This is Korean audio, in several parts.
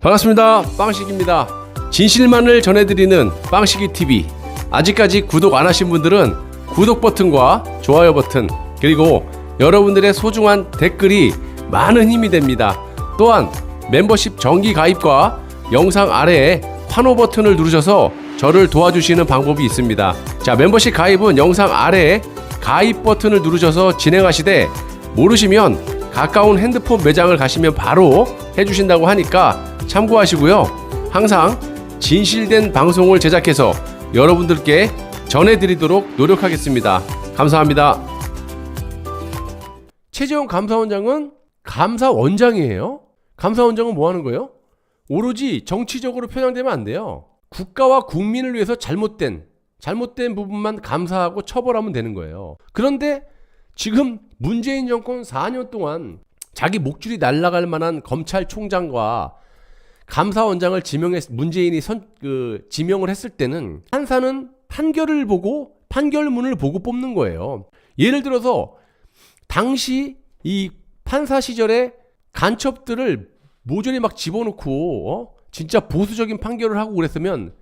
반갑습니다. 빵식입니다. 진실만을 전해드리는 빵식이 TV. 아직까지 구독 안 하신 분들은 구독 버튼과 좋아요 버튼 그리고 여러분들의 소중한 댓글이 많은 힘이 됩니다. 또한 멤버십 정기 가입과 영상 아래에 환호 버튼을 누르셔서 저를 도와주시는 방법이 있습니다. 자, 멤버십 가입은 영상 아래에 가입 버튼을 누르셔서 진행하시되 모르시면 가까운 핸드폰 매장을 가시면 바로 해주신다고 하니까 참고하시고요. 항상 진실된 방송을 제작해서 여러분들께 전해드리도록 노력하겠습니다. 감사합니다. 최재형 감사원장은 감사원장이에요. 감사원장은 뭐 하는 거예요? 오로지 정치적으로 편향되면 안 돼요. 국가와 국민을 위해서 잘못된 잘못된 부분만 감사하고 처벌하면 되는 거예요. 그런데 지금 문재인 정권 4년 동안 자기 목줄이 날아갈 만한 검찰총장과 감사원장을 지명했 문재인이 선 그 지명을 했을 때는 판사는 판결을 보고 판결문을 보고 뽑는 거예요. 예를 들어서 당시 이 판사 시절에 간첩들을 모조리 막 집어넣고 어? 진짜 보수적인 판결을 하고 그랬으면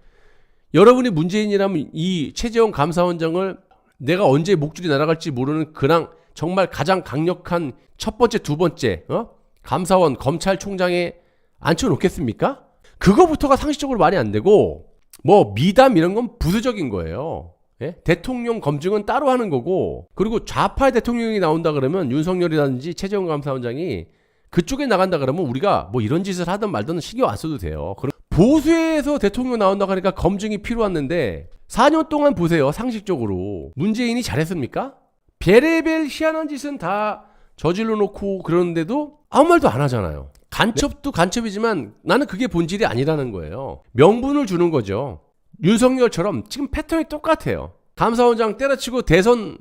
여러분이 문재인이라면 이 최재형 감사원장을 내가 언제 목줄이 날아갈지 모르는 그냥 정말 가장 강력한 첫 번째, 두 번째 어? 감사원 검찰총장에 앉혀놓겠습니까? 그거부터가 상식적으로 말이 안 되고 뭐 미담 이런 건 부수적인 거예요. 예? 대통령 검증은 따로 하는 거고 그리고 좌파 의 대통령이 나온다 그러면 윤석열이라든지 최재형 감사원장이 그쪽에 나간다 그러면 우리가 뭐 이런 짓을 하든 말든 신경 안 써도 돼요. 그럼 보수에서 대통령 나온다고 하니까 검증이 필요했는데 4년 동안 보세요. 상식적으로 문재인이 잘했습니까? 베레벨 희한한 짓은 다 저질러 놓고 그러는데도 아무 말도 안 하잖아요. 간첩도 간첩이지만 나는 그게 본질이 아니라는 거예요. 명분을 주는 거죠. 윤석열처럼 지금 패턴이 똑같아요. 감사원장 때려치고 대선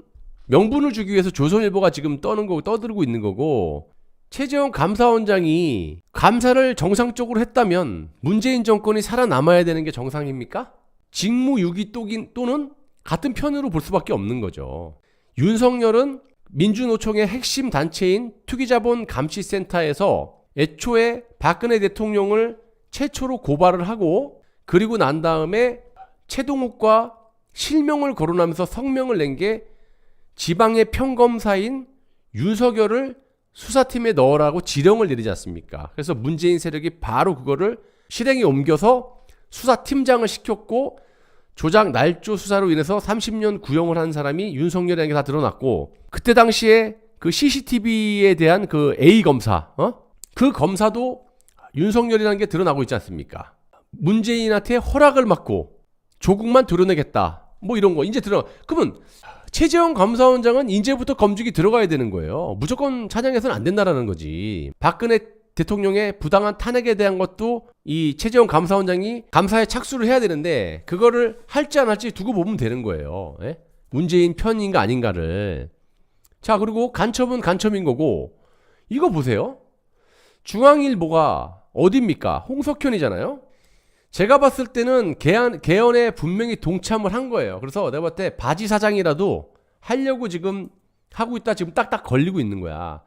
명분을 주기 위해서 조선일보가 지금 떠는 거고 떠들고 있는 거고 최재형 감사원장이 감사를 정상적으로 했다면 문재인 정권이 살아남아야 되는 게 정상입니까? 직무유기 또는 같은 편으로 볼 수밖에 없는 거죠. 윤석열은 민주노총의 핵심 단체인 투기자본 감시센터에서 애초에 박근혜 대통령을 최초로 고발을 하고 그리고 난 다음에 최동욱과 실명을 거론하면서 성명을 낸 게 지방의 평검사인 윤석열을 수사팀에 넣으라고 지령을 내리지 않습니까? 그래서 문재인 세력이 바로 그거를 실행에 옮겨서 수사팀장을 시켰고 조작 날조 수사로 인해서 30년 구형을 한 사람이 윤석열이라는 게 다 드러났고 그때 당시에 그 CCTV에 대한 그 A 검사, 어? 그 검사도 윤석열이라는 게 드러나고 있지 않습니까? 문재인한테 허락을 받고 조국만 드러내겠다. 뭐 이런 거 이제 들어. 그러면 최재형 감사원장은 이제부터 검증이 들어가야 되는 거예요. 무조건 찬양해서는 안 된다라는 거지. 박근혜 대통령의 부당한 탄핵에 대한 것도 이 최재형 감사원장이 감사에 착수를 해야 되는데 그거를 할지 안 할지 두고 보면 되는 거예요. 예? 문재인 편인가 아닌가를. 자 그리고 간첩은 간첩인 거고 이거 보세요. 중앙일보가 어딥니까? 홍석현이잖아요. 제가 봤을 때는 개헌, 개헌에 분명히 동참을 한 거예요. 그래서 내가 봤을 때 바지 사장이라도 하려고 지금 하고 있다 지금 딱딱 걸리고 있는 거야.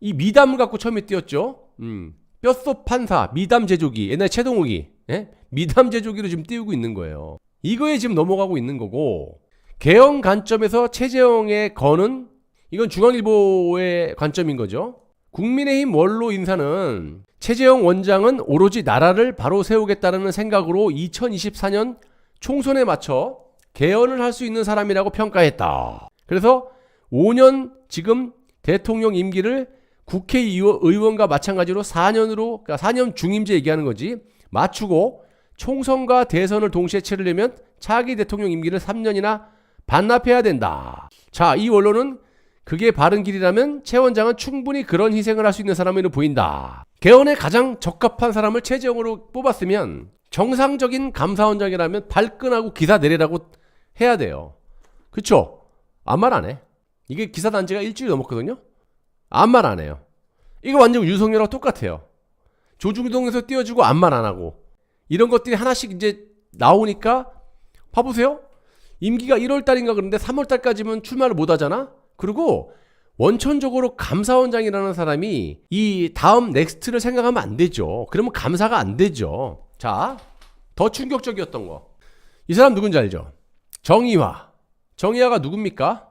이 미담을 갖고 처음에 띄웠죠. 음. 뼛속 판사, 미담 제조기, 옛날 최동욱이, 예? 미담 제조기로 지금 띄우고 있는 거예요. 이거에 지금 넘어가고 있는 거고, 개헌 관점에서 최재형의 건은, 이건 중앙일보의 관점인 거죠. 국민의힘 원로 인사는 최재형 원장은 오로지 나라를 바로 세우겠다는 생각으로 2024년 총선에 맞춰 개헌을 할 수 있는 사람이라고 평가했다. 그래서 5년 지금 대통령 임기를 국회의원과 마찬가지로 4년으로 그러니까 4년 중임제 얘기하는 거지 맞추고 총선과 대선을 동시에 치르려면 차기 대통령 임기를 3년이나 반납해야 된다. 자, 이 원로는 그게 바른 길이라면 최 원장은 충분히 그런 희생을 할 수 있는 사람으로 보인다. 개헌에 가장 적합한 사람을 최재형으로 뽑았으면 정상적인 감사원장이라면 발끈하고 기사 내리라고 해야 돼요. 그쵸? 아무 말 안 해. 이게 기사 단지가 일주일 넘었거든요? 아무 말 안 해요. 이거 완전 윤석열하고 똑같아요. 조중동에서 띄워주고 아무 말 안 하고. 이런 것들이 하나씩 이제 나오니까 봐보세요. 임기가 1월 달인가 그런데 3월 달까지면 출마를 못 하잖아? 그리고 원천적으로 감사원장이라는 사람이 이 다음 넥스트를 생각하면 안 되죠. 그러면 감사가 안 되죠. 자, 더 충격적이었던 거. 이 사람 누군지 알죠? 정의화. 정의화가 누굽니까?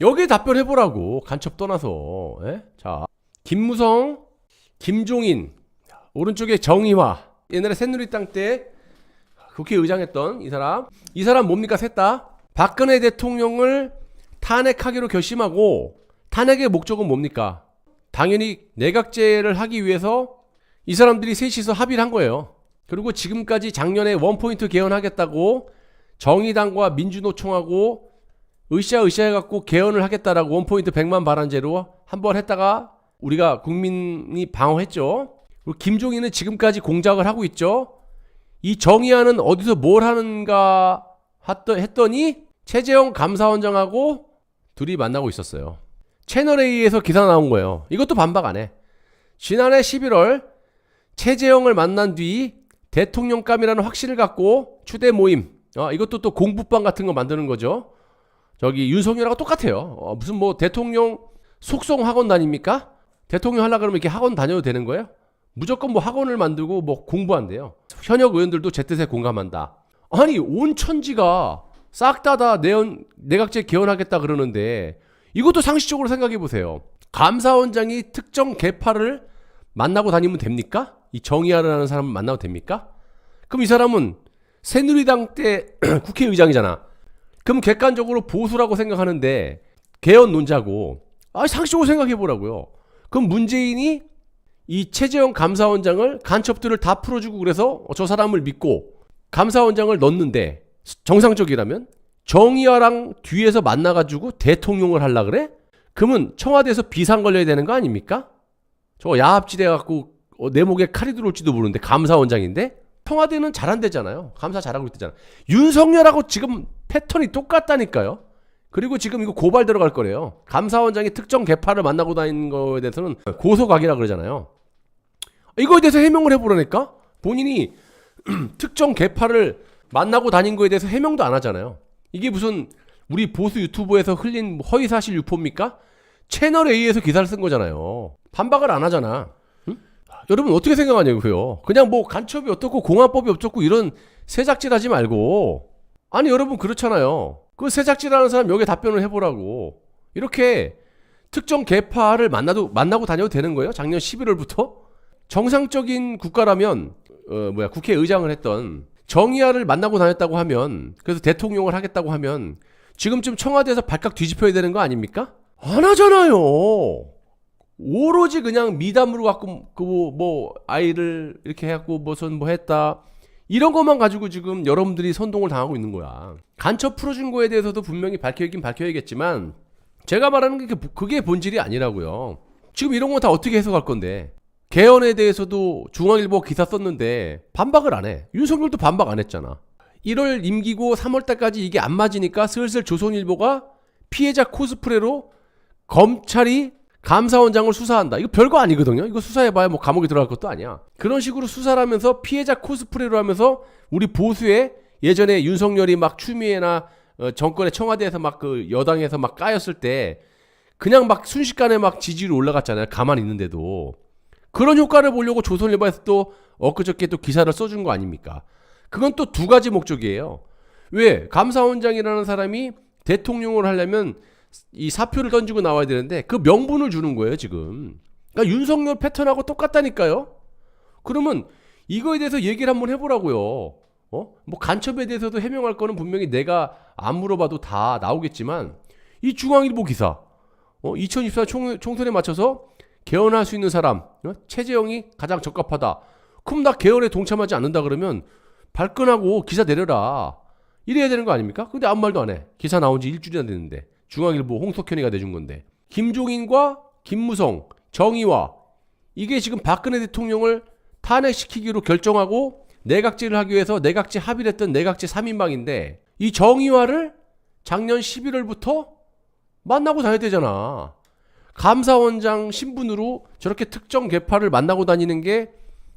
여기에 답변해 보라고. 간첩 떠나서. 예? 자, 김무성, 김종인, 오른쪽에 정의화. 옛날에 새누리당 때 국회의장 했던 이 사람. 이 사람 뭡니까? 셋 다. 박근혜 대통령을 탄핵하기로 결심하고 탄핵의 목적은 뭡니까? 당연히 내각제를 하기 위해서 이 사람들이 셋이서 합의를 한 거예요. 그리고 지금까지 작년에 원포인트 개헌하겠다고 정의당과 민주노총하고 으쌰 으쌰 해갖고 개헌을 하겠다라고 원포인트 100만 발안제로 한 번 했다가 우리가 국민이 방어했죠. 그리고 김종인은 지금까지 공작을 하고 있죠. 이 정의안은 어디서 뭘 하는가 했더- 했더니 최재형 감사원장하고 둘이 만나고 있었어요. 채널A에서 기사 나온 거예요. 이것도 반박 안 해. 지난해 11월 최재형을 만난 뒤 대통령감이라는 확신을 갖고 추대 모임. 어, 이것도 또 공부방 같은 거 만드는 거죠. 저기 윤석열하고 똑같아요. 어, 무슨 뭐 대통령 속성 학원 다닙니까? 대통령 하려 그러면 이렇게 학원 다녀도 되는 거예요? 무조건 뭐 학원을 만들고 뭐 공부한대요. 현역 의원들도 제 뜻에 공감한다. 아니 온 천지가 싹 다 다 내연 내각제 개헌하겠다 그러는데 이것도 상식적으로 생각해 보세요. 감사원장이 특정 계파를 만나고 다니면 됩니까? 이 정의하라는 사람을 만나도 됩니까? 그럼 이 사람은 새누리당 때 국회의장이잖아. 그럼 객관적으로 보수라고 생각하는데 개헌 논자고 아 상식적으로 생각해 보라고요. 그럼 문재인이 이 최재형 감사원장을 간첩들을 다 풀어주고 그래서 저 사람을 믿고 감사원장을 넣는데 정상적이라면 정의화랑 뒤에서 만나가지고 대통령을 하려 그래? 그러면 청와대에서 비상 걸려야 되는 거 아닙니까? 저 야합지대 갖고 어, 내 목에 칼이 들어올지도 모르는데 감사원장인데 청와대는 잘한대잖아요. 감사 잘하고 있대잖아. 윤석열하고 지금 패턴이 똑같다니까요. 그리고 지금 이거 고발 들어갈 거래요. 감사원장이 특정 개파를 만나고 다니는 거에 대해서는 고소각이라 그러잖아요. 이거에 대해서 해명을 해보라니까? 본인이 특정 개파를 만나고 다닌 거에 대해서 해명도 안 하잖아요. 이게 무슨 우리 보수 유튜브에서 흘린 허위사실 유포입니까? 채널 A에서 기사를 쓴 거잖아요. 반박을 안 하잖아. 응? 여러분 어떻게 생각하냐고요? 그냥 뭐 간첩이 어떻고 공화법이 어떻고 이런 새작질 하지 말고 아니 여러분 그렇잖아요. 그 새작질하는 사람 여기 답변을 해보라고 이렇게 특정 계파를 만나도 만나고 다녀도 되는 거예요? 작년 11월부터 정상적인 국가라면 어 뭐야 국회의장을 했던 정의화를 만나고 다녔다고 하면 그래서 대통령을 하겠다고 하면 지금쯤 청와대에서 발칵 뒤집혀야 되는 거 아닙니까? 안 하잖아요. 오로지 그냥 미담으로 갖고 그뭐 아이를 이렇게 해갖고 무슨 뭐 했다 이런 것만 가지고 지금 여러분들이 선동을 당하고 있는 거야. 간첩 풀어준 거에 대해서도 분명히 밝혀야긴 밝혀야겠지만 제가 말하는 게 그게 본질이 아니라고요. 지금 이런 거 다 어떻게 해석할 건데 개헌에 대해서도 중앙일보 기사 썼는데 반박을 안 해. 윤석열도 반박 안 했잖아. 1월 임기고 3월 달까지 이게 안 맞으니까 슬슬 조선일보가 피해자 코스프레로 검찰이 감사원장을 수사한다. 이거 별거 아니거든요. 이거 수사해봐야 뭐 감옥에 들어갈 것도 아니야. 그런 식으로 수사를 하면서 피해자 코스프레로 하면서 우리 보수에 예전에 윤석열이 막 추미애나 어, 정권의 청와대에서 막 그 여당에서 막 까였을 때 그냥 막 순식간에 막 지지율이 올라갔잖아요. 가만히 있는데도. 그런 효과를 보려고 조선일보에서 또 엊그저께 또 기사를 써준 거 아닙니까? 그건 또 두 가지 목적이에요. 왜? 감사원장이라는 사람이 대통령을 하려면 이 사표를 던지고 나와야 되는데 그 명분을 주는 거예요, 지금. 그러니까 윤석열 패턴하고 똑같다니까요? 그러면 이거에 대해서 얘기를 한번 해보라고요. 어? 뭐 간첩에 대해서도 해명할 거는 분명히 내가 안 물어봐도 다 나오겠지만 이 중앙일보 기사 어? 2024 총, 총선에 맞춰서 개헌할 수 있는 사람 어? 최재형이 가장 적합하다. 그럼 나 개헌에 동참하지 않는다 그러면 발끈하고 기사 내려라. 이래야 되는 거 아닙니까? 근데 아무 말도 안 해. 기사 나온 지 일주일이나 됐는데. 중앙일보 홍석현이가 내준 건데. 김종인과 김무성, 정의와 이게 지금 박근혜 대통령을 탄핵시키기로 결정하고 내각제를 하기 위해서 내각제 합의를 했던 내각제 3인방인데 이 정의화를 작년 11월부터 만나고 다녀야 되잖아. 감사원장 신분으로 저렇게 특정 계파를 만나고 다니는 게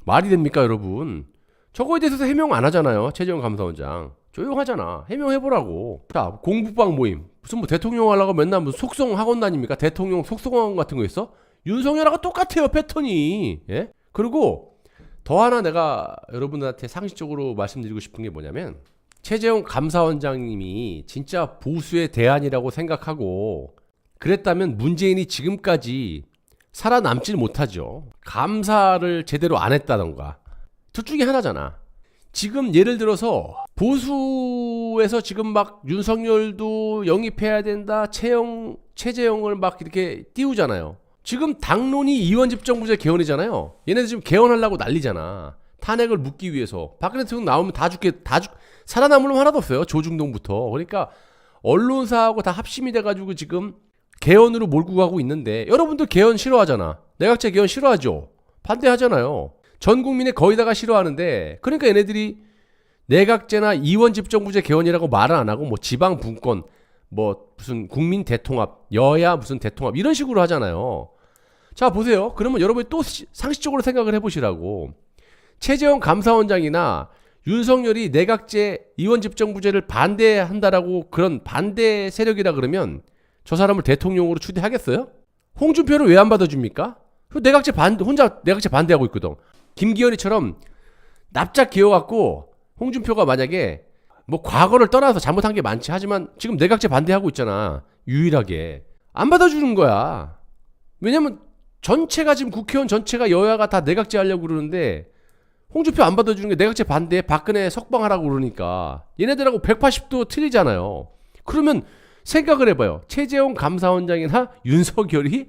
말이 됩니까, 여러분? 저거에 대해서 해명 안 하잖아요. 최재형 감사원장. 조용하잖아. 해명해보라고. 자, 공부방 모임. 무슨 뭐 대통령 하려고 맨날 무슨 속성 학원 다닙니까? 대통령 속성 학원 같은 거 있어? 윤석열하고 똑같아요, 패턴이. 예? 그리고 더 하나 내가 여러분들한테 상식적으로 말씀드리고 싶은 게 뭐냐면 최재형 감사원장님이 진짜 보수의 대안이라고 생각하고 그랬다면 문재인이 지금까지 살아남질 못하죠. 감사를 제대로 안 했다던가. 둘 중에 하나잖아. 지금 예를 들어서 보수에서 지금 막 윤석열도 영입해야 된다. 최영 최재형을 막 이렇게 띄우잖아요. 지금 당론이 이원 집정부제 개헌이잖아요. 얘네들 지금 개헌하려고 난리잖아. 탄핵을 묻기 위해서 박근혜 대통령 나오면 다 죽게 다 죽. 살아남을 놈 하나도 없어요. 조중동부터. 그러니까 언론사하고 다 합심이 돼가지고 지금 개헌으로 몰고 가고 있는데 여러분들 개헌 싫어하잖아. 내각제 개헌 싫어하죠. 반대하잖아요. 전 국민의 거의 다가 싫어하는데 그러니까 얘네들이 내각제나 이원 집정부제 개헌이라고 말을 안 하고 뭐 지방 분권 뭐 무슨 국민 대통합 여야 무슨 대통합 이런 식으로 하잖아요. 자 보세요. 그러면 여러분이 또 시- 상식적으로 생각을 해보시라고 최재형 감사원장이나 윤석열이 내각제 이원 집정부제를 반대한다라고 그런 반대 세력이라 그러면 저 사람을 대통령으로 추대하겠어요? 홍준표를 왜 안 받아줍니까? 그 내각제 반 혼자 내각제 반대하고 있거든. 김기현이처럼 납작 기어갖고 홍준표가 만약에 뭐 과거를 떠나서 잘못한 게 많지 하지만 지금 내각제 반대하고 있잖아 유일하게 안 받아주는 거야. 왜냐면 전체가 지금 국회의원 전체가 여야가 다 내각제 하려고 그러는데 홍준표 안 받아주는 게 내각제 반대에 박근혜 석방하라고 그러니까 얘네들하고 180도 틀리잖아요. 그러면 생각을 해봐요. 최재형 감사원장이나 윤석열이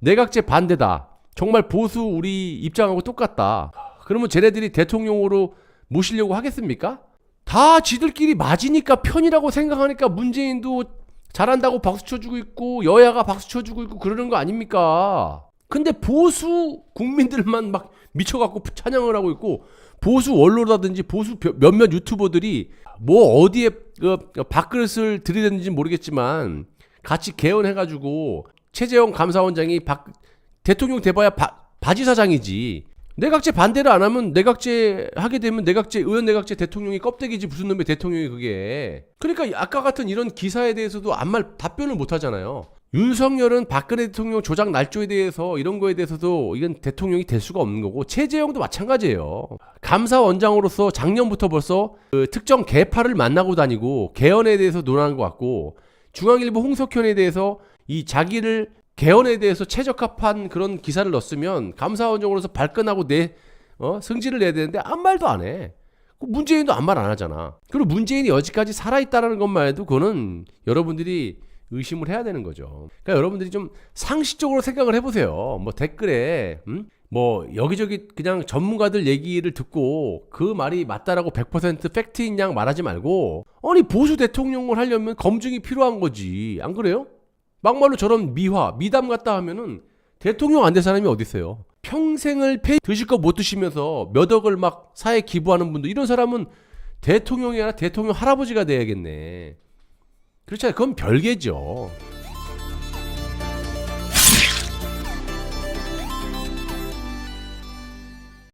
내각제 반대다. 정말 보수 우리 입장하고 똑같다. 그러면 쟤네들이 대통령으로 모시려고 하겠습니까? 다 지들끼리 맞으니까 편이라고 생각하니까 문재인도 잘한다고 박수 쳐주고 있고 여야가 박수 쳐주고 있고 그러는 거 아닙니까? 근데 보수 국민들만 막 미쳐갖고 찬양을 하고 있고 보수 원로라든지 보수 벼- 몇몇 유튜버들이 뭐 어디에 그 밥그릇을 들이댔는지 모르겠지만 같이 개헌해가지고 최재형 감사원장이 박, 대통령 돼봐야 바, 바지 사장이지. 내각제 반대를 안 하면 내각제 하게 되면 내각제 의원 내각제 대통령이 껍데기지 무슨 놈의 대통령이 그게. 그러니까 아까 같은 이런 기사에 대해서도 아무 말 답변을 못 하잖아요. 윤석열은 박근혜 대통령 조작 날조에 대해서 이런 거에 대해서도 이건 대통령이 될 수가 없는 거고 최재형도 마찬가지예요. 감사원장으로서 작년부터 벌써 그 특정 개파를 만나고 다니고 개헌에 대해서 논하는 것 같고 중앙일보 홍석현에 대해서 이 자기를 개헌에 대해서 최적합한 그런 기사를 넣었으면 감사원장으로서 발끈하고 내 어? 승질을 내야 되는데 아무 말도 안 해. 그 문재인도 아무 말 안 하잖아. 그리고 문재인이 여지까지 살아있다라는 것만 해도 그거는 여러분들이 의심을 해야 되는 거죠. 그러니까 여러분들이 좀 상식적으로 생각을 해보세요. 뭐 댓글에 음? 뭐 여기저기 그냥 전문가들 얘기를 듣고 그 말이 맞다라고 100% 팩트인 양 말하지 말고 아니 보수 대통령을 하려면 검증이 필요한 거지. 안 그래요? 막말로 저런 미화, 미담 같다 하면은 대통령 안된 사람이 어디 있어요? 평생을 페이 드실 거 못 드시면서 몇 억을 막 사회 기부하는 분들 이런 사람은 대통령이 아니라 대통령 할아버지가 돼야겠네. 그렇잖아요. 그건 별개죠.